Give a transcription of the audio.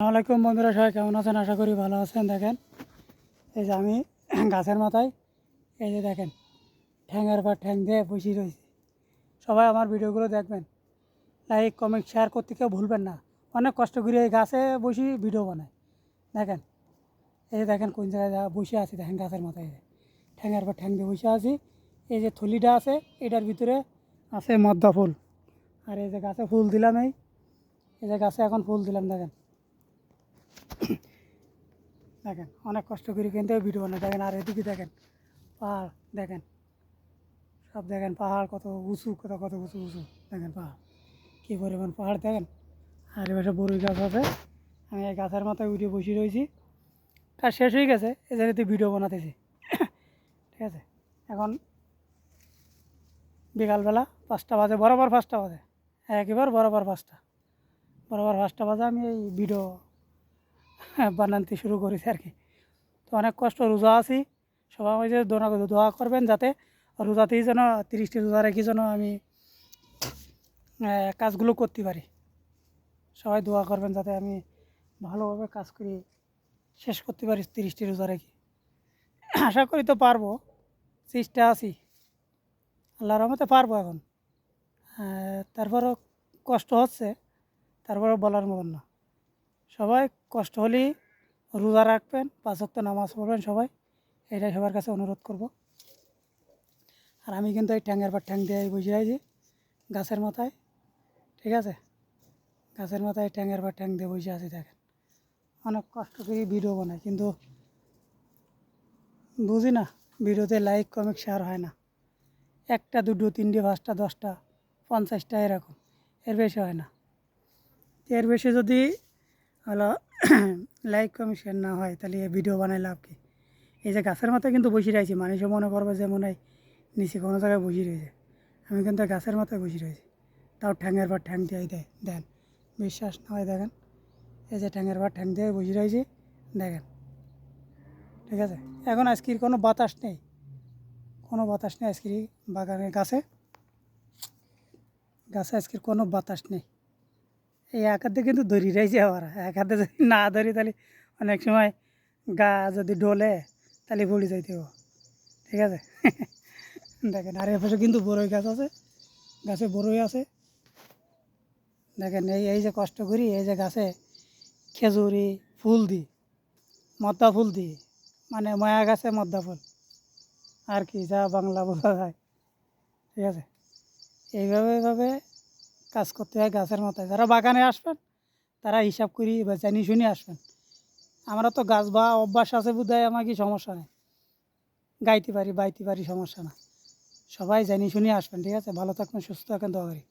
আসসালামাইকুম বন্ধুরা, সবাই কেমন আছেন? আশা করি ভালো আছেন। দেখেন, এই যে আমি গাছের মাথায়, এই যে দেখেন, ঠ্যাঙের পর ঠ্যাং দিয়ে বসে রয়েছি। সবাই আমার ভিডিওগুলো দেখবেন, লাইক, কমেন্ট, শেয়ার করতে কেউ ভুলবেন না। অনেক কষ্ট করে এই গাছে বসি ভিডিও বানায় দেখেন, এই যে দেখেন, কোন জায়গায় বসে আছি, দেখেন গাছের মাথায় ঠ্যাঙের পর ঠ্যাং দিয়ে বসে আছি। এই যে থলিটা আছে, এটার ভিতরে আছে মদ্দা ফুল। আর এই যে গাছে ফুল দিলাম এই এই যে গাছে এখন ফুল দিলাম, দেখেন। দেখেন, অনেক কষ্ট করে কিন্তু ভিডিও বানায়। দেখেন, আর এদিকে দেখেন, পাহাড়, দেখেন। সব দেখেন, পাহাড় কত উঁচু, কত কত উঁচু উঁচু। দেখেন, পাহাড়। কী পরিমাণ পাহাড়, দেখেন। আর এবার বড়ই গাছ আছে। আমি এই গাছের মাথায় উঠে বসে রয়েছি। কাজ শেষ হয়ে গেছে, এই জায়গাতে ভিডিও বানাতেছি। ঠিক আছে? এখন বিকালবেলা পাঁচটা বাজে, বরাবর পাঁচটা বাজে। একেবারে বরাবর পাঁচটা। বরাবর পাঁচটা বাজে আমি এই ভিডিও বানাতে শুরু করেছি আর কি। তো অনেক কষ্ট, রোজা আছি। সবাই যে দোনা দোয়া করবেন যাতে রোজাতেই যেন তিরিশটি রোজা রেখে যেন আমি কাজগুলো করতে পারি। সবাই দোয়া করবেন যাতে আমি ভালোভাবে কাজ করি শেষ করতে পারি তিরিশটি রোজা রেখে। আশা করি তো পারব, চেষ্টা আছি। আল্লাহর রহমতে পারব এখন। তারপরও কষ্ট হচ্ছে, তারপরেও বলার মতন না। সবাই কষ্ট হলেই রোজা রাখবেন, পাঁচ ওয়াক্ত নামাজ পড়বেন সবাই। এটাই সবার কাছে অনুরোধ করব। আর আমি কিন্তু এই ট্যাঙ্গের পর ট্যাং দিয়ে বুঝে আছি, গাছের মাথায়, ঠিক আছে? গাছের মাথায় ট্যাঙ্গের পর ট্যাং দিয়ে বসে আছি, দেখেন। অনেক কষ্ট করে ভিডিও বানাই, কিন্তু বুঝি না, ভিডিওতে লাইক, কমেন্ট শেয়ার হয় না। একটা, দুটো, তিনটে, পাঁচটা, দশটা, পঞ্চাশটা এরকম, এর বেশি হয় না। এর বেশি যদি হলো লাইক কমেন্ট শেয়ার না হয়, তাহলে এই ভিডিও বানাই লাভ কি? এই যে গাছের মাথায় কিন্তু বসে রয়েছি, মানুষও মনে করবে যে মনে হয় নিচে কোনো জায়গায় বসে রয়েছে। আমি কিন্তু গাছের মাথায় বসে রয়েছি। তাও ঠ্যাঙের পর ঠ্যাং দিয়ে দেয়, দেন। বিশ্বাস না হয় দেখেন, এই যে ঠ্যাঙের পর ঠ্যাং দিয়ে বসে রয়েছি, দেখেন। ঠিক আছে? এখন আজকের কোনো বাতাস নেই। কোনো বাতাস নেই আজকের বাগানের গাছে। গাছে আজকের কোনো বাতাস নেই। এই এক হাতে কিন্তু ধরি রয়েছে আবার এক হাতে যদি না ধরি তাহলে অনেক সময় গা যদি ডোলে, তাহলে পড়ে যাইতে ঠিক আছে? দেখেন, আর এপাশে কিন্তু বড়ই গাছ আছে। গাছে বড়ই আছে। দেখেন, এই এই যে কষ্ট করি, এই যে গাছে খেজুরি, ফুল দিই মদ্দা ফুল দিই। মানে মায়া গাছে মদ্দা ফুল। আর কি, যা বাংলা বোঝা যায়। ঠিক আছে? এইভাবে এইভাবে কাজ করতে হয় গাছের মাথায়। যারা বাগানে আসবেন, তারা হিসাব করি বা জানি শুনি আসবেন। আমরা তো গাছ বা অভ্যাস আছে বোধহয় আমার কি সমস্যা নেই গাইতে পারি, বাইতে পারি সমস্যা না। সবাই জানি শুনি আসবেন, ঠিক আছে? ভালো থাকবেন, সুস্থ থাকেন দোয়া করি।